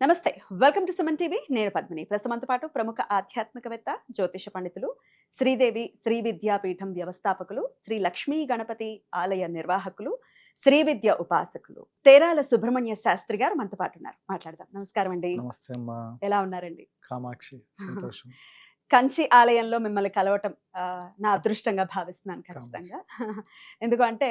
నమస్తే. Welcome to Suman TV. నేను పద్మిని. ప్రస్తుతంతో పాటు ప్రముఖ ఆధ్యాత్మికవేత్త జ్యోతిష పండితులు శ్రీదేవి శ్రీ విద్యాపీఠం వ్యవస్థాపకులు శ్రీ లక్ష్మీ గణపతి ఆలయ నిర్వాహకులు శ్రీ విద్య ఉపాసకులు తేరాల సుబ్రహ్మణ్య శాస్త్రి గారు మనతో పాటు ఉన్నారు. మాట్లాడదాం. నమస్కారం అండి నమస్తే అమ్మా. ఎలా ఉన్నారండి? కామాక్షి. సంతోషం. కంచి ఆలయంలో మిమ్మల్ని కలవటం నా అదృష్టంగా భావిస్తున్నాను ఖచ్చితంగా. ఎందుకంటే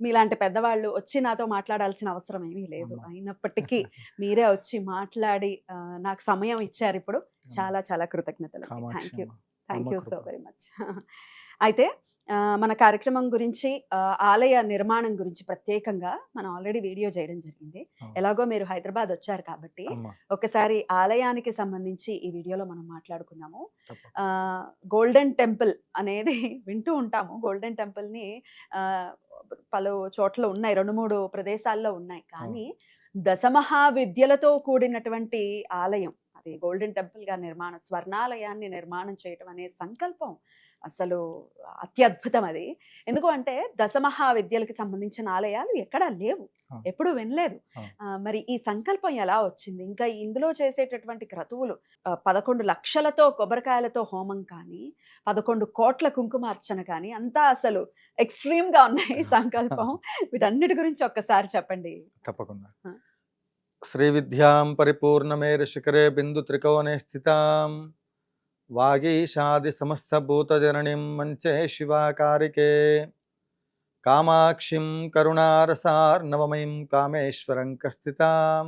మీలాంటి పెద్దవాళ్ళు వచ్చి నాతో మాట్లాడాల్సిన అవసరం ఏమీ లేదు. అయినప్పటికీ మీరే వచ్చి మాట్లాడి నాకు సమయం ఇచ్చారు ఇప్పుడు. చాలా చాలా కృతజ్ఞతలు thank you. Thank you so. Very much. అయితే మన కార్యక్రమం గురించి ఆలయ నిర్మాణం గురించి ప్రత్యేకంగా మనం ఆల్రెడీ వీడియో చేయడం జరిగింది. ఎలాగో మీరు హైదరాబాద్ వచ్చారు కాబట్టి ఒకసారి ఆలయానికి సంబంధించి ఈ వీడియోలో మనం ఆ, గోల్డెన్ టెంపుల్ అనేది వింటూ ఉంటాము. గోల్డెన్ టెంపుల్ని పలు చోట్ల ఉన్నాయి. రెండు మూడు ప్రదేశాల్లో ఉన్నాయి. కానీ దశమహావిద్యలతో కూడినటువంటి ఆలయం అది గోల్డెన్ టెంపుల్గా నిర్మాణం స్వర్ణాలయాన్ని నిర్మాణం చేయటం అనే సంకల్పం అసలు అత్యద్భుతం అది ఎందుకు అంటే దశమహావిద్యలకు సంబంధించిన ఆలయాలు ఎక్కడా లేవు. ఎప్పుడు వినలేదు. మరి ఈ సంకల్పం ఎలా వచ్చింది? ఇంకా ఇందులో చేసేటటువంటి క్రతువులు పదకొండు లక్షలతో కొబ్బరికాయలతో హోమం కానీ పదకొండు కోట్ల కుంకుమార్చన కానీ అంతా అసలు ఎక్స్ట్రీమ్గా ఉన్నాయి ఈ సంకల్పం. వీటన్నిటి గురించి ఒక్కసారి చెప్పండి. తప్పకుండా. శ్రీ విద్యాం పరిపూర్ణమేర శిఖరే బిందు త్రికోణే స్థితాం. వాగీషాది సమస్త భూతజననిం మంచే శివాకారికే కామాక్షిం కరుణారసార్నవమయం కామేశ్వరం కస్థితాం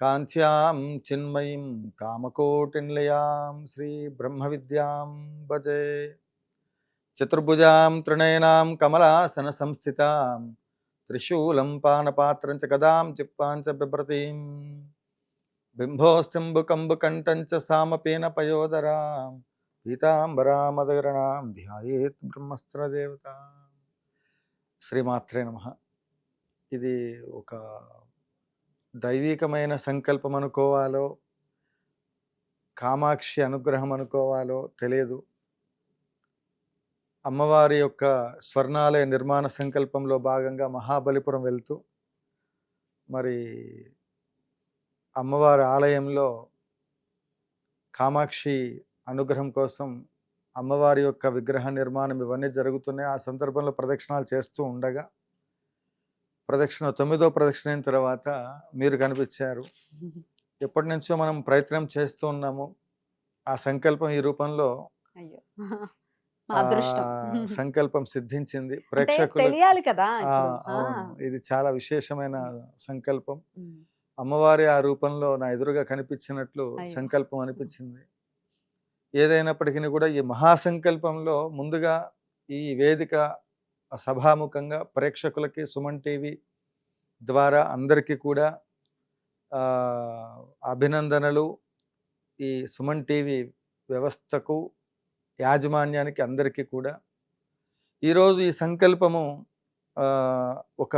కాంత్యాం చిన్మయీం కామకోటిన్లయాం శ్రీ బ్రహ్మ విద్యాం భజే చతుర్భుజాం త్రిణయనాం కమలాసన సంస్థితాం త్రిశూలం పానపాత్రం చ గదాం చిప్పాం చ బిభ్రతీం బింభోస్టింబుకంబుకంఠం సామపీన పయోదరాం పీతాంబరామదగరణాం ధ్యాయేత్ బ్రహ్మస్త్రదేవత శ్రీమాత్రే నమ ఇది ఒక దైవికమైన సంకల్పం అనుకోవాలో కామాక్షి అనుగ్రహం అనుకోవాలో తెలియదు. అమ్మవారి యొక్క స్వర్ణాలయ నిర్మాణ సంకల్పంలో భాగంగా మహాబలిపురం వెళ్తూ మరి అమ్మవారి ఆలయంలో కామాక్షి అనుగ్రహం కోసం అమ్మవారి యొక్క విగ్రహ నిర్మాణం ఇవన్నీ జరుగుతున్నాయి. ఆ సందర్భంలో ప్రదక్షిణాలు చేస్తూ ఉండగా ప్రదక్షిణ తొమ్మిదో ప్రదక్షిణ అయిన తర్వాత మీరు కనిపించారు. ఎప్పటి నుంచో మనం ప్రయత్నం చేస్తూ ఉన్నాము. ఆ సంకల్పం ఈ రూపంలో సంకల్పం సిద్ధించింది. ప్రేక్షకులు తెలియాలి కదా ఇది చాలా విశేషమైన సంకల్పం. అమ్మవారి ఆ రూపంలో నా ఎదురుగా కనిపించినట్లు. సంకల్పం అనిపించింది. ఏదైనప్పటికీ కూడా ఈ మహాసంకల్పంలో ముందుగా ఈ వేదిక సభాముఖంగా ప్రేక్షకులకి సుమన్ టీవీ ద్వారా అందరికీ కూడా అభినందనలు. ఈ సుమన్ టీవీ వ్యవస్థకు యాజమాన్యానికి అందరికీ కూడా. ఈరోజు ఈ సంకల్పము ఒక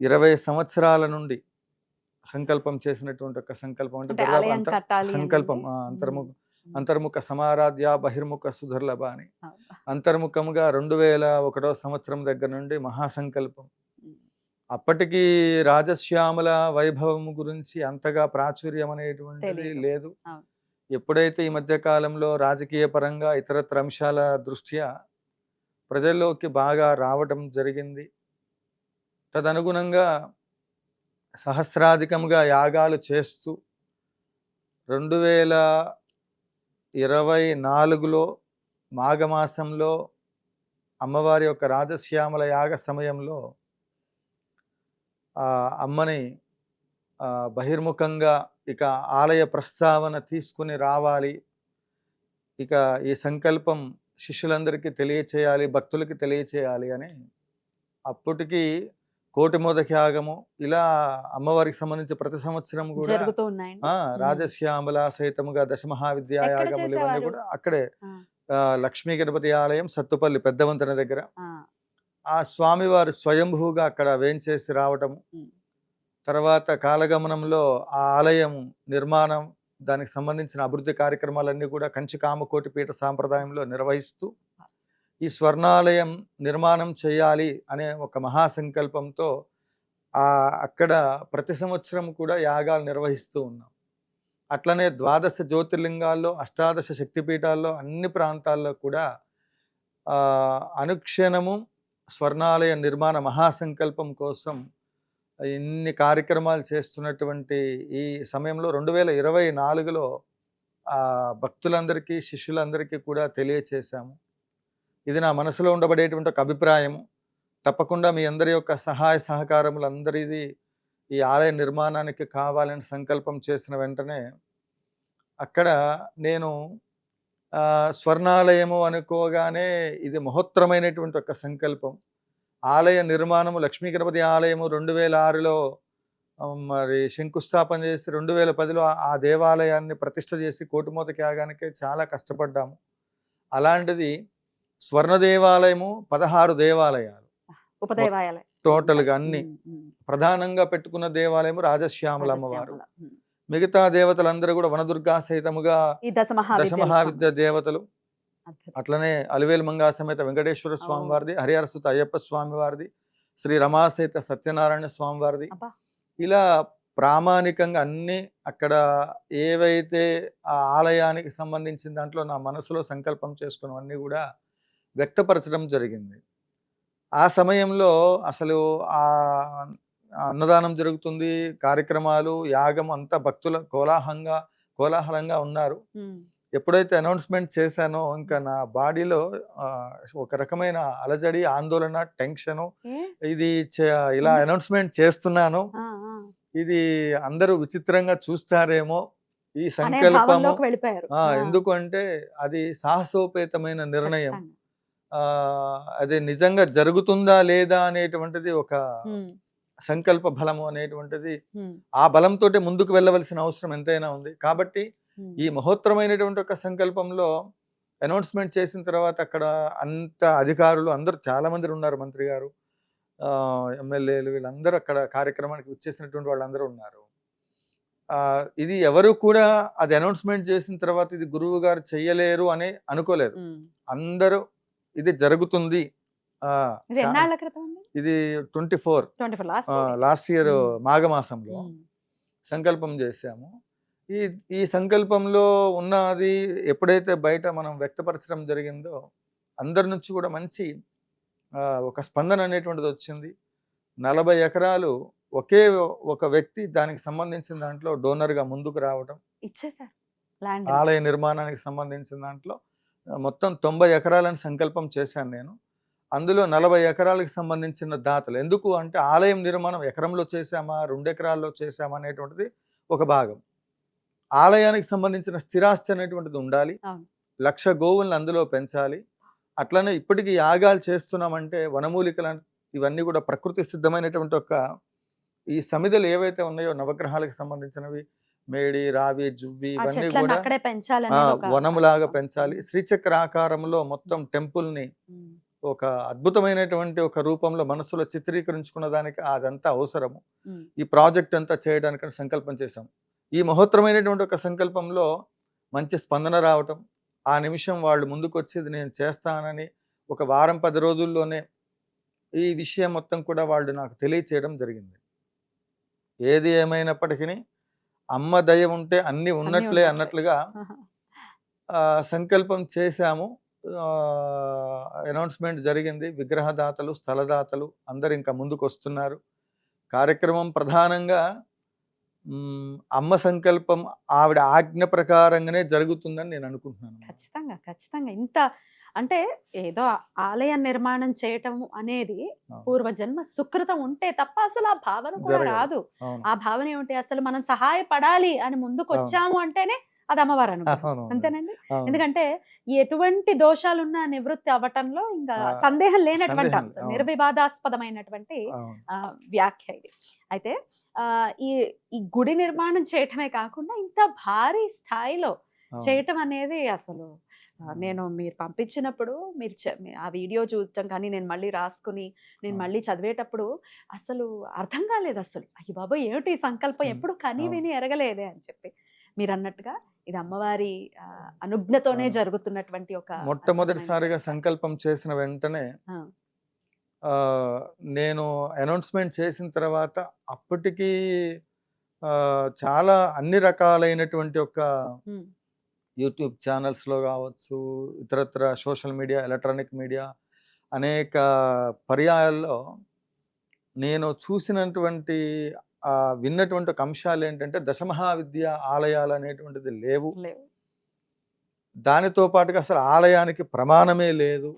ఇరవై సంవత్సరాల నుండి సంకల్పం చేసినటువంటి ఒక సంకల్పం అంటే సంకల్పం అంతర్ముఖ. అంతర్ముఖ సమారాధ్య బహిర్ముఖ సుధర్లభ అని అవును. అంతర్ముఖముగా రెండు వేల ఒకటో సంవత్సరం దగ్గర నుండి మహాసంకల్పం. అప్పటికి రాజశ్యామల వైభవం గురించి అంతగా ప్రాచుర్యం అనేటువంటిది. లేదు. ఎప్పుడైతే ఈ మధ్య కాలంలో రాజకీయ పరంగా ఇతరత్ర అంశాల దృష్ట్యా ప్రజల్లోకి బాగా రావటం జరిగింది తదనుగుణంగా సహస్రాధికంగా యాగాలు చేస్తూ రెండు వేల ఇరవై నాలుగులో మాఘమాసంలో అమ్మవారి యొక్క రాజశ్యామల యాగ సమయంలో అమ్మని బహిర్ముఖంగా ఇక ఆలయ ప్రస్తావన తీసుకుని రావాలి. ఇక ఈ సంకల్పం శిష్యులందరికీ తెలియచేయాలి భక్తులకి తెలియచేయాలి అని అప్పటికి కోటి మోదక యాగము ఇలా అమ్మవారికి సంబంధించి ప్రతి సంవత్సరం కూడా జరుగుతూ రాజశ్యామల సహితముగా దశమహావిద్యా ఎక్కడ యాగములు ఇవన్నీ? కూడా అక్కడే లక్ష్మీ గణపతి ఆలయం సత్తుపల్లి పెద్ద వంతెన దగ్గర. ఆ, స్వామివారు స్వయంభూగా అక్కడ వేంచేసి రావటము. తర్వాత కాలగమనంలో ఆ ఆలయం నిర్మాణం దానికి సంబంధించిన అభివృద్ధి కార్యక్రమాలన్నీ కూడా కంచి కామకోటి పీఠ సాంప్రదాయంలో నిర్వహిస్తూ ఈ స్వర్ణాలయం నిర్మాణం చేయాలి అనే ఒక మహాసంకల్పంతో ఆ అక్కడ ప్రతి సంవత్సరం కూడా యాగాలు నిర్వహిస్తూ ఉన్నాం. అట్లనే ద్వాదశ జ్యోతిర్లింగాల్లో అష్టాదశ శక్తిపీఠాల్లో అన్ని ప్రాంతాల్లో కూడా అనుక్షణము స్వర్ణాలయ నిర్మాణ మహాసంకల్పం కోసం ఇన్ని కార్యక్రమాలు చేస్తున్నటువంటి ఈ సమయంలో రెండు వేల ఇరవై నాలుగులో ఆ భక్తులందరికీ శిష్యులందరికీ కూడా తెలియచేశాము. ఇది నా మనసులో ఉండబడేటువంటి ఒక అభిప్రాయము. తప్పకుండా మీ అందరి యొక్క సహాయ సహకారములు అందరిది ఈ ఆలయ నిర్మాణానికి కావాలని సంకల్పం చేసిన వెంటనే అక్కడ నేను స్వర్ణాలయము అనుకోగానే ఇది మహోత్తరమైనటువంటి ఒక సంకల్పం. ఆలయ నిర్మాణము లక్ష్మీ గణపతి ఆలయము రెండు వేల ఆరులో మరి శంకుస్థాపన చేసి రెండు వేల పదిలో ఆ- ఆ దేవాలయాన్ని ప్రతిష్ట చేసి కోటిమూత త్యాగానికి చాలా కష్టపడ్డాము. అలాంటిది స్వర్ణ దేవాలయము పదహారు దేవాలయాలు ఉపదేవాలయం టోటల్గా అన్ని. ప్రధానంగా పెట్టుకున్న దేవాలయము రాజశ్యామల అమ్మవారు. మిగతా దేవతలందరూ కూడా వనదుర్గా సహితముగా ఈ దశ దశ మహావిద్యలకు మహావిద్య దేవతలు. అట్లనే అలివేలు మంగా సమేత వెంకటేశ్వర స్వామి. వారిది హరిహర సుత అయ్యప్ప స్వామి వారిది శ్రీ రమాసహిత సత్యనారాయణ స్వామి వారిది. ఇలా ప్రామాణికంగా అన్ని అక్కడ ఏవైతే ఆ ఆలయానికి సంబంధించిన దాంట్లో నా మనసులో సంకల్పం చేసుకున్నవన్నీ కూడా వ్యక్తపరచడం జరిగింది ఆ సమయంలో అసలు ఆ అన్నదానం జరుగుతుంది కార్యక్రమాలు యాగం అంతా భక్తుల కోలాహలంగా కోలాహలంగా ఉన్నారు. ఎప్పుడైతే అనౌన్స్మెంట్ చేశానో ఇంకా నా బాడీలో ఒక రకమైన అలజడి ఆందోళన టెన్షను? ఇది ఇలా? అనౌన్స్మెంట్ చేస్తున్నాను. ఇది అందరూ విచిత్రంగా చూస్తారేమో ఈ సంకల్పము భావంలోకి వెళ్ళిపోయారు ఆ, ఆ, ఎందుకు అంటే అది సాహసోపేతమైన నిర్ణయం అది నిజంగా జరుగుతుందా లేదా అనేటువంటిది ఒక సంకల్ప బలము అనేటువంటిది ఆ బలంతో ముందుకు వెళ్ళవలసిన అవసరం ఎంతైనా ఉంది. కాబట్టి. ఈ మహోత్తరమైనటువంటి ఒక సంకల్పంలో అనౌన్స్మెంట్ చేసిన తర్వాత అక్కడ అంత అధికారులు అందరూ చాలా మంది ఉన్నారు మంత్రి గారు. ఆ, ఎమ్మెల్యేలు వీళ్ళందరూ అక్కడ కార్యక్రమానికి వచ్చేసినటువంటి వాళ్ళందరూ ఉన్నారు. ఆ, ఇది ఎవరు కూడా అది అనౌన్స్మెంట్ చేసిన తర్వాత ఇది గురువు గారు చెయ్యలేరు అని అనుకోలేదు. అందరూ ఇది జరుగుతుంది. ఆ, ఇది ట్వంటీ ఫోర్. Last year. మాఘమాసంలో సంకల్పం చేశాము. ఈ ఈ సంకల్పంలో ఉన్నది ఎప్పుడైతే బయట మనం వ్యక్తపరచడం జరిగిందో అందరి నుంచి కూడా మంచి ఒక స్పందన అనేటువంటిది వచ్చింది. నలభై ఎకరాలు ఒకే ఒక వ్యక్తి దానికి సంబంధించిన దాంట్లో డోనర్గా ముందుకు రావడం ఆలయ నిర్మాణానికి సంబంధించిన దాంట్లో మొత్తం తొంభై ఎకరాలని సంకల్పం చేశాను నేను. అందులో నలభై ఎకరాలకు సంబంధించిన దాతలు. ఎందుకు అంటే ఆలయం నిర్మాణం ఎకరంలో చేశామా రెండు ఎకరాల్లో చేశామా అనేటువంటిది ఒక భాగం. ఆలయానికి సంబంధించిన స్థిరాస్తి అనేటువంటిది ఉండాలి. లక్ష గోవులను అందులో పెంచాలి. అట్లనే ఇప్పటికీ యాగాలు చేస్తున్నామంటే వనమూలికలు ఇవన్నీ కూడా ప్రకృతి సిద్ధమైనటువంటి ఒక ఈ సమిధలు ఏవైతే ఉన్నాయో నవగ్రహాలకు సంబంధించినవి మేడి రావి జువ్వి ఇవన్నీ కూడా వనములాగా. పెంచాలి. శ్రీచక్ర ఆకారంలో మొత్తం టెంపుల్ని ఒక అద్భుతమైనటువంటి ఒక రూపంలో మనసులో చిత్రీకరించుకున్న దానికి అదంతా అవసరము. ఈ ప్రాజెక్ట్ అంతా చేయడానికి సంకల్పం చేశాం. ఈ మహోత్తరమైనటువంటి ఒక సంకల్పంలో మంచి స్పందన రావటం ఆ నిమిషం వాళ్ళు ముందుకు వచ్చేది నేను చేస్తానని ఒక వారం పది రోజుల్లోనే ఈ విషయం మొత్తం కూడా వాళ్ళు నాకు తెలియచేయడం జరిగింది. ఏది ఏమైనప్పటికీ అమ్మ దయ ఉంటే అన్ని ఉన్నట్లే. అన్నట్లుగా సంకల్పం చేశాము. అనౌన్స్మెంట్ జరిగింది. విగ్రహదాతలు స్థలదాతలు అందరు ఇంకా ముందుకు వస్తున్నారు కార్యక్రమం ప్రధానంగా అమ్మ సంకల్పం ఆవిడ ఆజ్ఞ ప్రకారంగానే జరుగుతుందని నేను అనుకుంటున్నాను. ఖచ్చితంగా ఖచ్చితంగా. ఇంత అంటే ఏదో ఆలయ నిర్మాణం చేయటం అనేది. పూర్వజన్మ సుకృతం ఉంటే తప్ప అసలు ఆ భావన కూడా. రాదు. ఆ భావన ఏమిటి అసలు మనం సహాయపడాలి అని ముందుకు. వచ్చాము అంటేనే అది అమ్మవారు అవును. అంతేనండి. ఎందుకంటే ఎటువంటి దోషాలున్నా నివృత్తి అవ్వటంలో ఇంకా సందేహం లేనటువంటి. నిర్వివాదాస్పదమైనటువంటి వ్యాఖ్య ఇది అయితే ఆ, ఈ ఈ గుడి నిర్మాణం చేయటమే కాకుండా ఇంత భారీ స్థాయిలో. చేయటం అనేది అసలు నేను మీరు పంపించినప్పుడు మీరు ఆ వీడియో చూడటం కానీ నేను మళ్ళీ రాసుకుని నేను. మళ్ళీ చదివేటప్పుడు అసలు అర్థం కాలేదు అసలు. అయ్యి బాబు ఏమిటి సంకల్పం? ఎప్పుడు కని. విని ఎరగలేదే అని చెప్పి. మీరు అన్నట్టుగా ఇది అమ్మవారి అనుజ్ఞతోనే. జరుగుతున్నటువంటి ఒక మొట్టమొదటిసారిగా సంకల్పం చేసిన వెంటనే నేను అనౌన్స్మెంట్ చేసిన తర్వాత అప్పటికి చాలా అన్ని రకాలైనటువంటి ఒక యూట్యూబ్ ఛానల్స్లో కావచ్చు ఇతరత్ర సోషల్ మీడియా ఎలక్ట్రానిక్ మీడియా అనేక పర్యాయాల్లో నేను చూసినటువంటి విన్నటువంటి ఒక అంశాలు ఏంటంటే దశమహావిద్య ఆలయాలు అనేటువంటిది లేవు. దానితో పాటుగా అసలు ఆలయానికి ప్రమాణమే లేదు.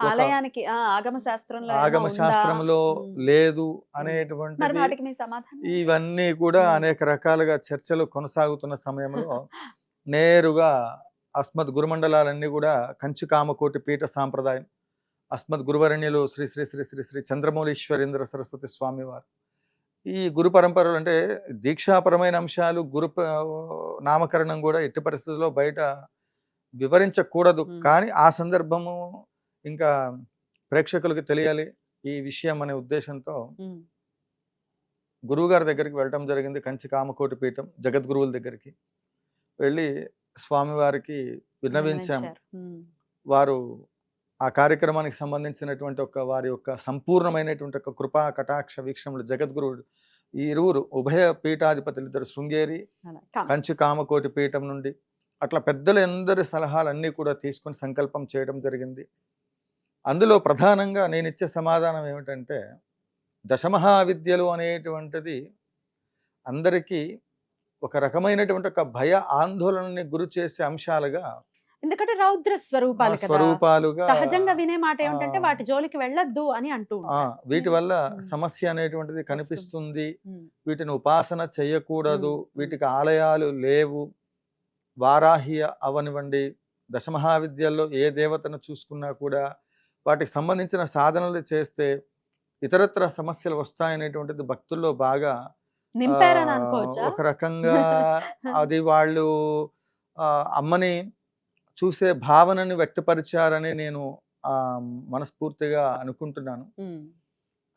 ఆలయానికి ఆగమ శాస్త్రంలో ఆగమ? శాస్త్రంలో లేదు సమాధానం ఇవన్నీ కూడా. అనేక రకాలుగా చర్చలు కొనసాగుతున్న సమయంలో నేరుగా అస్మద్ గురుమండలాలన్నీ కూడా కంచి కామకోటి పీఠ సాంప్రదాయం. అస్మద్ గురువరణ్యులు శ్రీ శ్రీ శ్రీ శ్రీ శ్రీ చంద్రమౌళీశ్వరేంద్ర సరస్వతి స్వామి వారు. ఈ గురు పరంపరలు అంటే దీక్షాపరమైన అంశాలు గురు నామకరణం కూడా ఎట్టి పరిస్థితుల్లో బయట వివరించకూడదు. కానీ ఆ సందర్భము ఇంకా ప్రేక్షకులకు తెలియాలి ఈ విషయం అనే ఉద్దేశంతో ఉమ్, గురువు గారి దగ్గరికి వెళ్ళటం జరిగింది. కంచి కామకోటి పీఠం జగద్గురువుల దగ్గరికి. వెళ్ళి స్వామివారికి విన్నవించాము. వారు ఆ కార్యక్రమానికి సంబంధించినటువంటి ఒక వారి యొక్క సంపూర్ణమైనటువంటి ఒక కృపా కటాక్ష వీక్షణలు జగద్గురువుడు ఈ ఇరువురు ఉభయ పీఠాధిపతులు ఇద్దరు శృంగేరి. కంచి కామకోటి పీఠం నుండి అట్లా పెద్దలు ఎందరి సలహాలన్నీ కూడా తీసుకొని సంకల్పం చేయడం జరిగింది. అందులో ప్రధానంగా నేను ఇచ్చే సమాధానం ఏమిటంటే దశమహావిద్యలు అనేటువంటిది అందరికీ ఒక రకమైనటువంటి ఒక భయ ఆందోళనని గురి చేసే అంశాలుగా ఎందుకంటే రౌద్ర స్వరూపాలు స్వరూపాలుగా సహజంగా వినే మాట ఏమిటంటే. వాటి జోలికి వెళ్ళొద్దు అని అంటూ. వీటి వల్ల. సమస్య అనేటువంటిది కనిపిస్తుంది వీటిని ఉపాసన చేయకూడదు. వీటికి ఆలయాలు లేవు వారాహి అవనివ్వండి దశమహావిద్యల్లో ఏ దేవతను చూసుకున్నా కూడా వాటికి సంబంధించిన సాధనలు చేస్తే ఇతరత్ర సమస్యలు వస్తాయనేటువంటిది భక్తుల్లో బాగా నింపారని అనుకోవచ్చా? ఒక రకంగా అది వాళ్ళు అమ్మని చూసే భావనని వ్యక్తపరిచారని నేను ఆ, మనస్ఫూర్తిగా అనుకుంటున్నాను.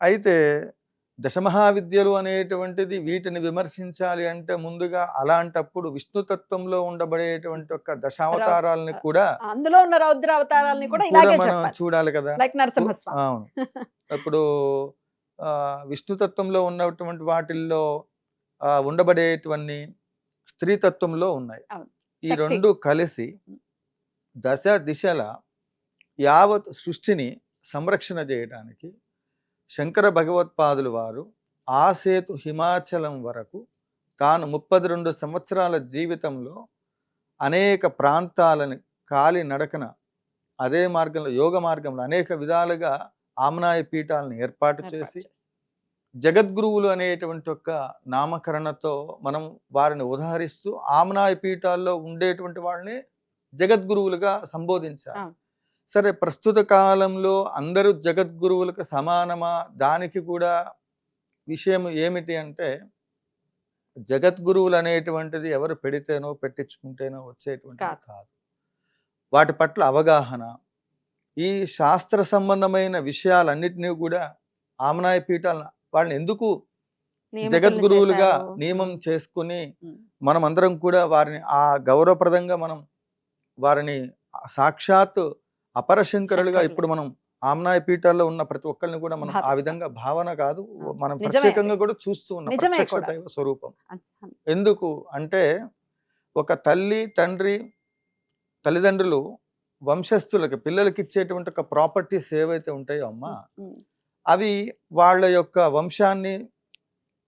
అయితే దశమహావిద్యలు అనేటువంటిది వీటిని విమర్శించాలి అంటే ముందుగా అలాంటప్పుడు విష్ణుతత్వంలో ఉండబడేటువంటి ఒక దశావతారాలని కూడా అందులో ఉన్న రౌద్ర అవతారాలని కూడా మనం చూడాలి కదా. అవును. ఇప్పుడు ఆ, విష్ణుతత్వంలో ఉన్నటువంటి వాటిల్లో ఉండబడేటువంటి స్త్రీతత్వంలో ఉన్నాయి. ఈ. రెండు కలిసి దశ దిశల యావత్ సృష్టిని సంరక్షణ చేయడానికి శంకర భగవత్పాదులు వారు ఆ సేతు హిమాచలం వరకు తాను ముప్పది రెండు సంవత్సరాల జీవితంలో అనేక ప్రాంతాలని కాలి నడకన అదే మార్గంలో యోగ మార్గంలో అనేక విధాలుగా ఆమ్నాయ పీఠాలను ఏర్పాటు చేసి జగద్గురువులు అనేటువంటి ఒక నామకరణతో మనం వారిని ఉదాహరిస్తూ ఆమ్నాయ పీఠాల్లో ఉండేటువంటి వాళ్ళని జగద్గురువులుగా సంబోధించారు అవును. సరే ప్రస్తుత కాలంలో అందరూ జగద్గురువులకు సమానమా దానికి కూడా విషయం ఏమిటి అంటే జగద్గురువులు అనేటువంటిది ఎవరు పెడితేనో పెట్టించుకుంటేనో వచ్చేటువంటిది కాదు. కాదు వాటి పట్ల అవగాహన ఈ శాస్త్ర సంబంధమైన విషయాలన్నిటినీ కూడా ఆమనాయ పీఠాలను వాళ్ళని ఎందుకు జగద్గురువులుగా. నియమం చేసుకుని మనం అందరం కూడా వారిని ఆ గౌరవప్రదంగా మనం వారిని సాక్షాత్ అపరశంకరులుగా శంకరులు. ఇప్పుడు మనం ఆమ్నాయ పీఠాల్లో ఉన్న ప్రతి ఒక్కరిని కూడా మనం ఆ. విధంగా భావన కాదు మనం ప్రత్యేకంగా. కూడా చూస్తూ ఉన్నాం ప్రత్యక్ష. దైవ స్వరూపం ఎందుకు అంటే ఒక తల్లి తండ్రి తల్లిదండ్రులు వంశస్థులకి పిల్లలకి ఇచ్చేటువంటి ఒక ప్రాపర్టీస్ ఏవైతే ఉంటాయో అమ్మా అవి వాళ్ళ యొక్క వంశాన్ని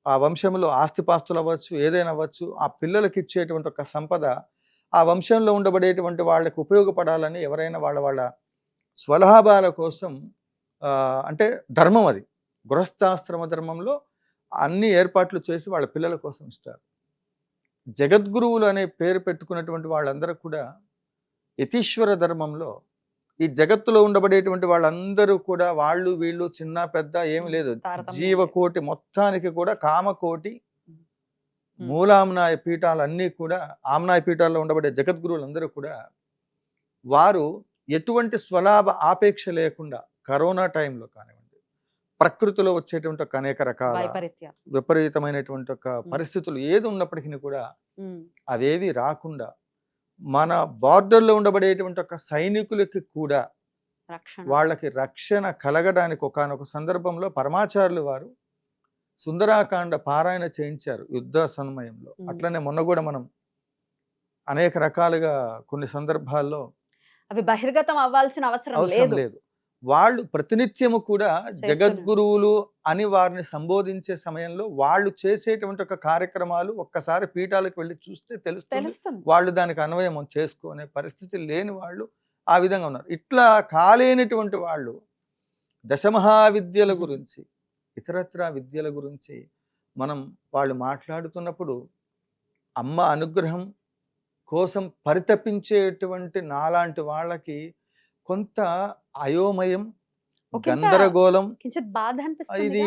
ఆ వంశంలో ఆస్తిపాస్తులు అవ్వచ్చు ఏదైనా అవ్వచ్చు ఆ పిల్లలకి ఇచ్చేటువంటి ఒక సంపద ఆ వంశంలో ఉండబడేటువంటి వాళ్ళకి ఉపయోగపడాలని ఎవరైనా వాళ్ళ వాళ్ళ స్వలాభాల కోసం అంటే ధర్మం అది. గృహస్థాశ్రమ ధర్మంలో అన్ని ఏర్పాట్లు చేసి వాళ్ళ పిల్లల కోసం ఇస్తారు. జగద్గురువులు అనే పేరు పెట్టుకున్నటువంటి వాళ్ళందరూ కూడా యతీశ్వర ధర్మంలో ఈ జగత్తులో ఉండబడేటువంటి వాళ్ళందరూ కూడా వాళ్ళు వీళ్ళు చిన్న పెద్ద ఏమి లేదు. జీవకోటి మొత్తానికి కూడా కామకోటి. మూలామ్నాయ పీఠాలన్నీ కూడా ఆమ్నాయ పీఠాల్లో ఉండబడే జగద్గురువులందరూ కూడా వారు ఎటువంటి స్వలాభ ఆపేక్ష లేకుండా కరోనా టైంలో కానివ్వండి ప్రకృతిలో వచ్చేటువంటి ఒక అనేక రకాల విపరీతమైనటువంటి ఒక పరిస్థితులు ఏది ఉన్నప్పటికీ కూడా అవేవి రాకుండా మన బార్డర్లో ఉండబడేటువంటి ఒక సైనికులకి కూడా వాళ్ళకి రక్షణ కలగడానికి ఒకానొక సందర్భంలో పరమాచార్యులు వారు సుందరాకాండ పారాయణ చేయించారు యుద్ధ సమయంలో. అట్లనే మొన్న కూడా మనం అనేక రకాలుగా కొన్ని సందర్భాల్లో అవి బహిర్గతం అవ్వాల్సిన అవసరం లేదు. వాళ్ళు ప్రతినిత్యము కూడా. జగద్గురువులు అని వారిని సంబోధించే సమయంలో వాళ్ళు చేసేటువంటి ఒక కార్యక్రమాలు ఒక్కసారి పీఠాలకు వెళ్ళి చూస్తే తెలుస్తుంది వాళ్ళు దానికి అన్వయం చేసుకునే పరిస్థితి లేని వాళ్ళు ఆ విధంగా ఉన్నారు ఇట్లా కాలేనటువంటి వాళ్ళు దశమహావిద్యల. గురించి ఇతరత్ర విద్యల గురించి మనం వాళ్ళు మాట్లాడుతున్నప్పుడు అమ్మ అనుగ్రహం కోసం పరితపించేటువంటి నాలాంటి వాళ్ళకి కొంత అయోమయం గందరగోళం ఇది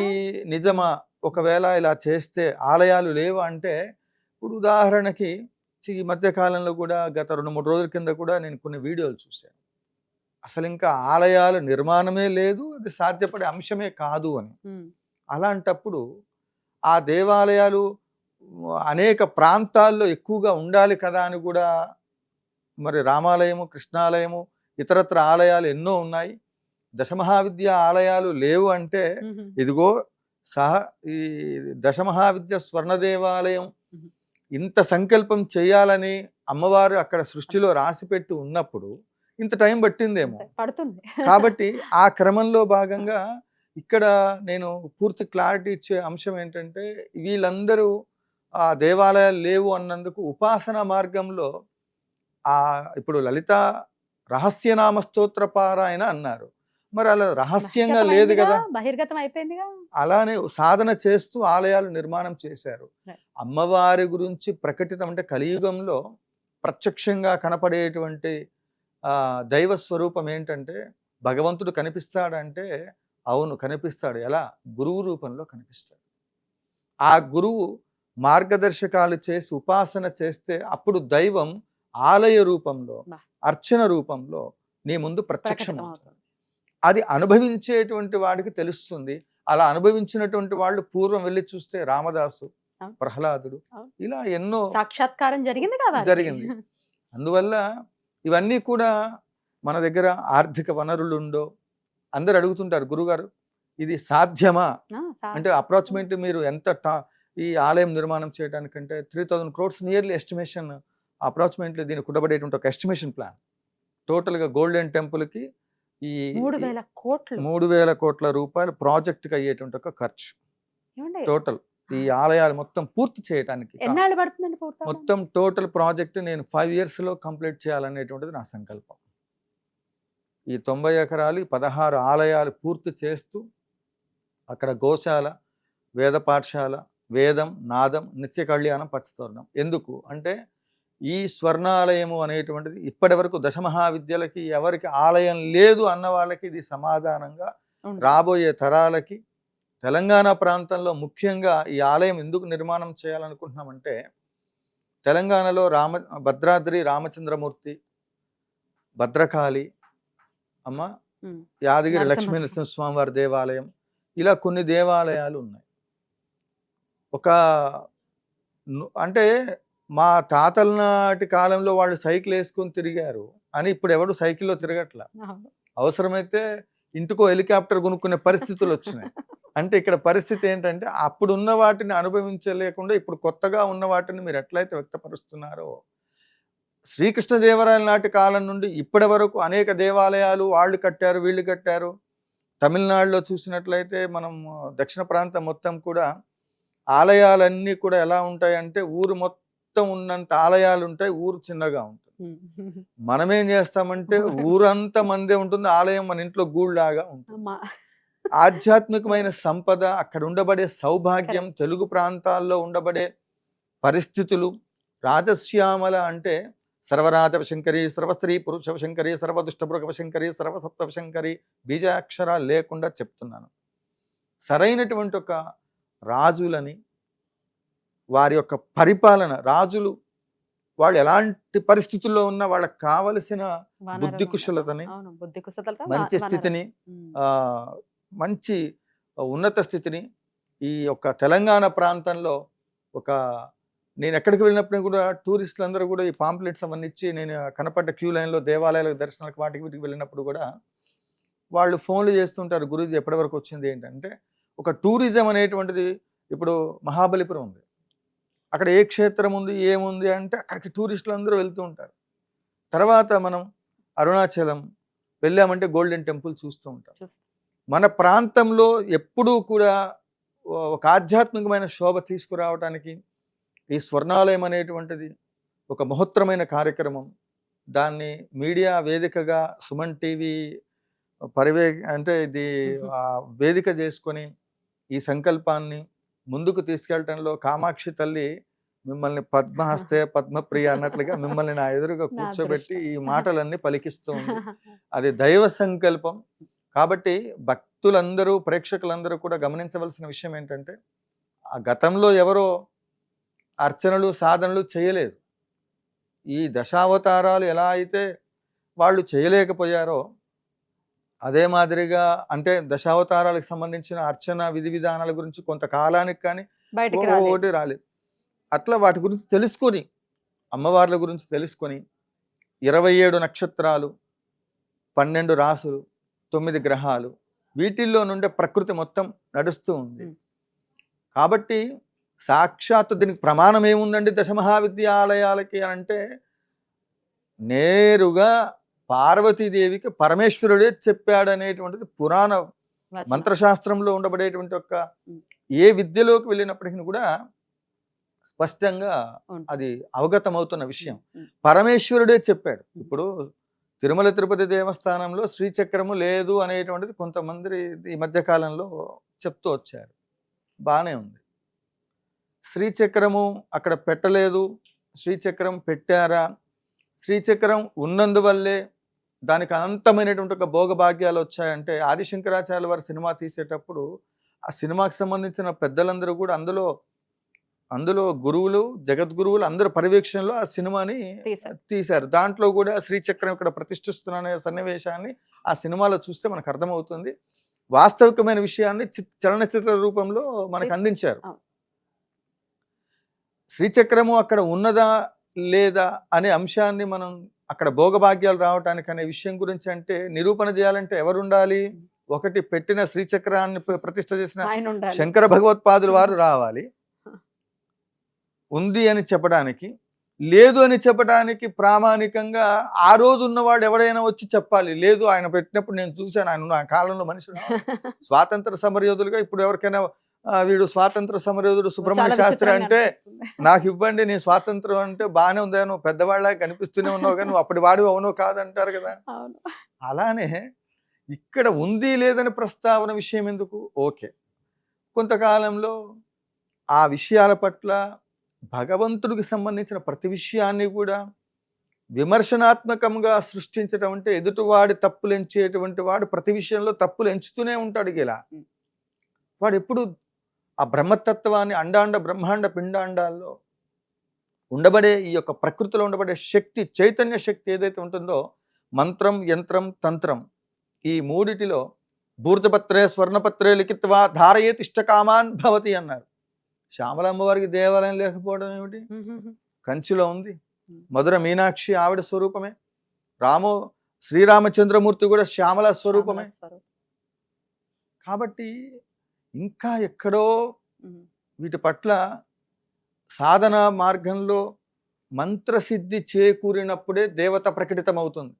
నిజమా? ఒకవేళ ఇలా చేస్తే ఆలయాలు లేవు అంటే ఇప్పుడు ఉదాహరణకి ఈ మధ్య కాలంలో కూడా గత రెండు మూడు రోజుల కింద కూడా నేను కొన్ని వీడియోలు చూశాను. అసలు ఇంకా ఆలయాల నిర్మాణమే లేదు అది సాధ్యపడే అంశమే కాదు అని. అలాంటప్పుడు ఆ దేవాలయాలు అనేక ప్రాంతాల్లో ఎక్కువగా ఉండాలి కదా అని కూడా మరి రామాలయము కృష్ణాలయము ఇతరత్ర ఆలయాలు ఎన్నో ఉన్నాయి. దశమహావిద్య ఆలయాలు లేవు అంటే ఇదిగో సహ ఈ దశమహావిద్య స్వర్ణ దేవాలయం. ఇంత సంకల్పం చేయాలని అమ్మవారు అక్కడ సృష్టిలో రాసిపెట్టి ఉన్నప్పుడు ఇంత టైం పట్టిందేమో. పడుతుంది. కాబట్టి ఆ క్రమంలో భాగంగా ఇక్కడ నేను పూర్తి క్లారిటీ ఇచ్చే అంశం ఏంటంటే వీళ్ళందరూ ఆ దేవాలయాలు లేవు అన్నందుకు ఉపాసన మార్గంలో ఆ ఇప్పుడు లలిత రహస్యనామ స్తోత్ర పారాయణ అన్నారు. మరి అలా రహస్యంగా లేదు కదా? బహిర్గతం అయిపోయిందిగా అలానే సాధన చేస్తూ ఆలయాలు నిర్మాణం చేశారు. అమ్మవారి గురించి ప్రకటితం అంటే కలియుగంలో ప్రత్యక్షంగా కనపడేటువంటి ఆ దైవ స్వరూపం ఏంటంటే భగవంతుడు కనిపిస్తాడంటే అవును కనిపిస్తాడు. ఎలా? గురువు రూపంలో కనిపిస్తాడు. ఆ గురువు మార్గదర్శకాలు చేసి ఉపాసన చేస్తే అప్పుడు దైవం ఆలయ రూపంలో. అర్చన రూపంలో నీ ముందు ప్రత్యక్షం అది అనుభవించేటువంటి వాడికి తెలుస్తుంది అలా అనుభవించినటువంటి వాళ్ళు పూర్వం వెళ్ళి చూస్తే రామదాసు. ప్రహ్లాదుడు. ఇలా ఎన్నో సాక్షాత్కారం జరిగింది జరిగింది. అందువల్ల ఇవన్నీ కూడా మన దగ్గర ఆర్థిక వనరులు ఉండో అందరు అడుగుతుంటారు గురుగారు ఇది సాధ్యమా అంటే అప్రాక్సిమేట్లీ మీరు ఎంత టా ఈ ఆలయం నిర్మాణం చేయడానికంటే three thousand crores nearly estimation approximately దీనికి కుడబడేటువంటి ఒక ఎస్టిమేషన్ ప్లాన్. టోటల్గా గోల్డెన్ టెంపుల్కి ఈ మూడు వేల కోట్లు. మూడు వేల కోట్ల రూపాయలు ప్రాజెక్ట్కి అయ్యేటువంటి ఒక ఖర్చు. టోటల్ ఈ ఆలయాలు మొత్తం పూర్తి చేయడానికి మొత్తం టోటల్ ప్రాజెక్ట్ నేను ఫైవ్ ఇయర్స్లో కంప్లీట్ చేయాలనేటువంటిది నా సంకల్పం. ఈ తొంభై ఎకరాలు పదహారు ఆలయాలు పూర్తి చేస్తూ అక్కడ గోశాల వేద పాఠశాల వేదం నాదం నిత్య కళ్యాణం పచ్చతోరణం. ఎందుకు? అంటే ఈ స్వర్ణాలయము అనేటువంటిది ఇప్పటి వరకు దశమహావిద్యలకి ఎవరికి ఆలయం లేదు అన్న వాళ్ళకి ఇది సమాధానంగా రాబోయే తరాలకి తెలంగాణ ప్రాంతంలో ముఖ్యంగా ఈ ఆలయం ఎందుకు నిర్మాణం చేయాలనుకుంటున్నామంటే తెలంగాణలో రామ భద్రాద్రి రామచంద్రమూర్తి భద్రకాళి అమ్మ. యాదగిరి లక్ష్మీ నరసింహస్వామి. నరసింహస్వామి వారి దేవాలయం ఇలా కొన్ని దేవాలయాలు ఉన్నాయి ఒక అంటే మా తాతల నాటి కాలంలో వాళ్ళు సైకిల్ వేసుకొని తిరిగారు. అని ఇప్పుడు ఎవడు సైకిల్లో తిరగట్లా. అవసరమైతే ఇంటికో హెలికాప్టర్ కొనుక్కునే పరిస్థితులు వచ్చినాయి. అంటే ఇక్కడ పరిస్థితి ఏంటంటే అప్పుడు ఉన్న వాటిని అనుభవించలేకుండా ఇప్పుడు కొత్తగా ఉన్న వాటిని మీరు ఎట్లయితే వ్యక్తపరుస్తున్నారో శ్రీకృష్ణదేవరాయల నాటి కాలం నుండి ఇప్పటి వరకు అనేక దేవాలయాలు వాళ్ళు కట్టారు వీళ్ళు కట్టారు. తమిళనాడులో చూసినట్లయితే మనం దక్షిణ ప్రాంతం మొత్తం కూడా ఆలయాలన్నీ కూడా ఎలా ఉంటాయంటే ఊరు మొత్తం ఉన్నంత ఆలయాలు ఉంటాయి ఊరు చిన్నగా ఉంటుంది. మనం ఏం చేస్తామంటే ఊరంతా మందే ఉంటుంది ఆలయం మన ఇంట్లో గూళ్ళలాగా ఉంటుంది. ఆధ్యాత్మికమైన సంపద అక్కడ ఉండబడే సౌభాగ్యం తెలుగు ప్రాంతాల్లో ఉండబడే పరిస్థితులు రాజశ్యామల అంటే సర్వరాజవశంకరి సర్వస్త్రీ పురుషవశంకరి సర్వదుష్టభృగవశంకరి సర్వసప్తవశంకరి బీజాక్షరాలు లేకుండా చెప్తున్నాను. సరైనటువంటి ఒక రాజులని వారి యొక్క పరిపాలన రాజులు వాళ్ళు ఎలాంటి పరిస్థితుల్లో ఉన్నా వాళ్ళకి కావలసిన బుద్ధి. కుశలతని మంచి స్థితిని ఆ, మంచి ఉన్నత స్థితిని ఈ యొక్క తెలంగాణ ప్రాంతంలో ఒక నేను ఎక్కడికి వెళ్ళినప్పుడు కూడా టూరిస్టులు అందరూ కూడా ఈ పాంప్లెట్స్ అవన్నీ ఇచ్చి నేను కనపడ్డ క్యూ లైన్లో దేవాలయాలకు దర్శనాలకు వాటికి వీటికి వెళ్ళినప్పుడు కూడా వాళ్ళు ఫోన్లు చేస్తుంటారు గురూజీ ఎప్పటి వరకు వచ్చింది ఏంటంటే ఒక టూరిజం అనేటువంటిది ఇప్పుడు మహాబలిపురం ఉంది. అక్కడ ఏ క్షేత్రం ఉంది ఏముంది అంటే అక్కడికి టూరిస్టులు అందరూ వెళ్తూ ఉంటారు. తర్వాత మనం అరుణాచలం వెళ్ళామంటే గోల్డెన్ టెంపుల్ చూస్తూ ఉంటాం. మన ప్రాంతంలో ఎప్పుడూ కూడా ఒక ఆధ్యాత్మికమైన శోభ తీసుకురావడానికి ఈ స్వర్ణాలయం అనేటువంటిది ఒక మహోత్తరమైన కార్యక్రమం. దాన్ని మీడియా వేదికగా సుమన్ టీవీ పరివే అంటే ఇది వేదిక చేసుకొని ఈ సంకల్పాన్ని ముందుకు తీసుకెళ్ళటంలో కామాక్షి తల్లి మిమ్మల్ని పద్మహస్తే పద్మప్రియ అన్నట్లుగా మిమ్మల్ని నా ఎదురుగా కూర్చోబెట్టి ఈ. మాటలన్నీ పలికిస్తూ ఉంది. అది దైవ సంకల్పం. కాబట్టి భక్తులందరూ ప్రేక్షకులందరూ కూడా గమనించవలసిన విషయం ఏంటంటే ఆ గతంలో ఎవరో అర్చనలు సాధనలు చేయలేదు. ఈ దశావతారాలు ఎలా అయితే వాళ్ళు చేయలేకపోయారో అదే మాదిరిగా అంటే దశావతారాలకు సంబంధించిన అర్చన విధి విధానాల గురించి కొంతకాలానికి కానీ ఒకటి రాలేదు. అట్లా వాటి గురించి తెలుసుకొని అమ్మవార్ల గురించి తెలుసుకొని ఇరవై ఏడు నక్షత్రాలు పన్నెండు రాసులు తొమ్మిది గ్రహాలు వీటిల్లో నుండే ప్రకృతి మొత్తం నడుస్తూ ఉంది. కాబట్టి సాక్షాత్తు దీనికి ప్రమాణం ఏముందండి దశమహావిద్యాలయాలకి అని అంటే నేరుగా పార్వతీదేవికి పరమేశ్వరుడే చెప్పాడనేటువంటిది పురాణ వచనం. మంత్రశాస్త్రంలో ఉండబడేటువంటి ఒక. ఏ విద్యలోకి వెళ్ళినప్పటికీ కూడా స్పష్టంగా. అది అవగతమవుతున్న విషయం. పరమేశ్వరుడే చెప్పాడు ఇప్పుడు తిరుమల తిరుపతి దేవస్థానంలో శ్రీచక్రము లేదు అనేటువంటిది కొంతమంది ఈ మధ్య కాలంలో చెప్తూ వచ్చారు బాగానే ఉంది శ్రీచక్రము అక్కడ పెట్టలేదు శ్రీచక్రం పెట్టారా శ్రీచక్రం ఉన్నందువల్లే దానికి అనంతమైనటువంటి ఒక భోగభాగ్యాలు వచ్చాయంటే ఆదిశంకరాచార్య వారి సినిమా తీసేటప్పుడు ఆ సినిమాకి సంబంధించిన పెద్దలందరూ కూడా అందులో అందులో గురువులు జగద్గురువులు అందరు పర్యవేక్షణలో ఆ సినిమాని తీశారు. దాంట్లో కూడా శ్రీచక్రం ఇక్కడ ప్రతిష్ఠిస్తున్న సన్నివేశాన్ని ఆ సినిమాలో చూస్తే మనకు అర్థమవుతుంది వాస్తవికమైన విషయాన్ని చలనచిత్ర రూపంలో మనకు. అందించారు. శ్రీచక్రము అక్కడ ఉన్నదా లేదా అనే అంశాన్ని మనం అక్కడ భోగభాగ్యాలు రావటానికి అనే విషయం గురించి అంటే నిరూపణ చేయాలంటే ఎవరు ఉండాలి ఒకటి పెట్టిన శ్రీచక్రాన్ని ప్ర- ప్రతిష్ఠ చేసిన శంకర భగవత్పాదులు వారు రావాలి. ఉంది అని చెప్పడానికి లేదు అని చెప్పడానికి ప్రామాణికంగా ఆ రోజు ఉన్నవాడు ఎవడైనా వచ్చి చెప్పాలి. లేదు ఆయన పెట్టినప్పుడు నేను చూశాను ఆయన నా కాలంలో మనిషి. స్వాతంత్ర సమరయోధులుగా ఇప్పుడు ఎవరికైనా ఆ, వీడు స్వాతంత్ర సమరయోధుడు సుబ్రహ్మణ్య శాస్త్రి అంటే. నాకు ఇవ్వండి నీ స్వాతంత్రం అంటే బాగానే ఉందా నువ్వు పెద్దవాళ్ళ కనిపిస్తూనే ఉన్నావు కానీ నువ్వు అప్పటి వాడు అవునో కాదంటారు కదా. అలానే ఇక్కడ ఉంది లేదని ప్రస్తావన విషయం ఎందుకు? ఓకే. కొంతకాలంలో ఆ విషయాల పట్ల భగవంతుడికి సంబంధించిన ప్రతి విషయాన్ని కూడా విమర్శనాత్మకంగా సృష్టించడం అంటే ఎదుటివాడి తప్పులు ఎంచేటువంటి వాడు ప్రతి విషయంలో తప్పులు ఎంచుతూనే ఉంటాడు ఇలా. వాడు ఎప్పుడు ఆ బ్రహ్మతత్వాన్ని అండాండ బ్రహ్మాండ పిండాండాల్లో ఉండబడే ఈ యొక్క ప్రకృతిలో ఉండబడే శక్తి చైతన్య శక్తి ఏదైతే ఉంటుందో మంత్రం యంత్రం తంత్రం ఈ మూడిటిలో భూర్జపత్రే స్వర్ణపత్రే లిఖిత్వా ధారయేత్ ఇష్టకామాన్ భవతి అన్నారు. శ్యామలమ్మ వారికి దేవాలయం లేకపోవడం ఏమిటి? కంచిలో ఉంది. మధుర మీనాక్షి ఆవిడ స్వరూపమే. రాము శ్రీరామచంద్రమూర్తి కూడా శ్యామల స్వరూపమే. స్వరూపం. కాబట్టి ఇంకా ఎక్కడో. వీటి పట్ల సాధన మార్గంలో మంత్రసిద్ధి చేకూరినప్పుడే దేవత ప్రకటితమవుతుంది.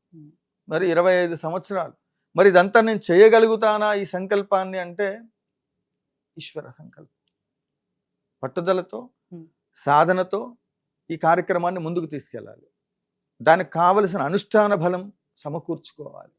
మరి ఇరవై ఐదు సంవత్సరాలు మరి ఇదంతా నేను చేయగలుగుతానా ఈ సంకల్పాన్ని అంటే ఈశ్వర సంకల్పం పట్టుదలతో. సాధనతో ఈ కార్యక్రమాన్ని ముందుకు తీసుకెళ్ళాలి దానికి కావలసిన అనుష్ఠాన బలం సమకూర్చుకోవాలి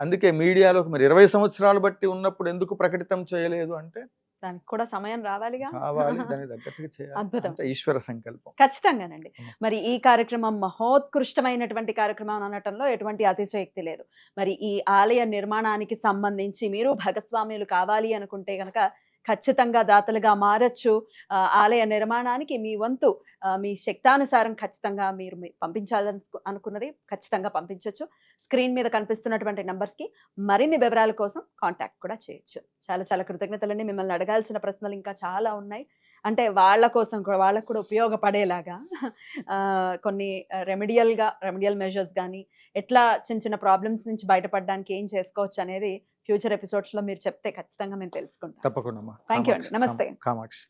అందుకే మీడియాలో మరి ఇరవై సంవత్సరాలు బట్టి ఉన్నప్పుడు ఎందుకు ప్రకటితం చేయలేదు అంటే దానికి కూడా సమయం రావాలిగా? కావాలి దానికి తగ్గట్టుగా చేయాలి. అద్భుతం. అంతే ఈశ్వర సంకల్పం. ఖచ్చితంగానండి. మరి ఈ కార్యక్రమం మహోత్కృష్టమైనటువంటి కార్యక్రమం అనటంలో ఎటువంటి అతిశయోక్తి లేదు. మరి ఈ ఆలయ నిర్మాణానికి సంబంధించి మీరు భాగస్వామ్యులు కావాలి అనుకుంటే గనక ఖచ్చితంగా దాతలుగా మారచ్చు. ఆలయ నిర్మాణానికి మీ వంతు మీ శక్తానుసారం ఖచ్చితంగా మీరు మీ- పంపించాలని అనుకున్నది ఖచ్చితంగా పంపించవచ్చు స్క్రీన్ మీద కనిపిస్తున్నటువంటి నంబర్స్కి మరిన్ని వివరాల కోసం కాంటాక్ట్ కూడా చేయొచ్చు. చాలా చాలా కృతజ్ఞతలండి. మిమ్మల్ని అడగాల్సిన ప్రశ్నలు ఇంకా చాలా ఉన్నాయి. అంటే వాళ్ళ కోసం కూడా వాళ్ళకు కూడా ఉపయోగపడేలాగా కొన్ని రెమెడియల్గా రెమెడియల్ మెజర్స్ కానీ ఎట్లా చిన్న చిన్న ప్రాబ్లమ్స్ నుంచి బయటపడడానికి ఏం చేసుకోవచ్చు అనేది ఫ్యూచర్ ఎపిసోడ్స్లో మీరు చెప్తే ఖచ్చితంగా మేము తెలుసుకుంటాం తప్పకుండా Thank you అండి. నమస్తే. కామాక్షి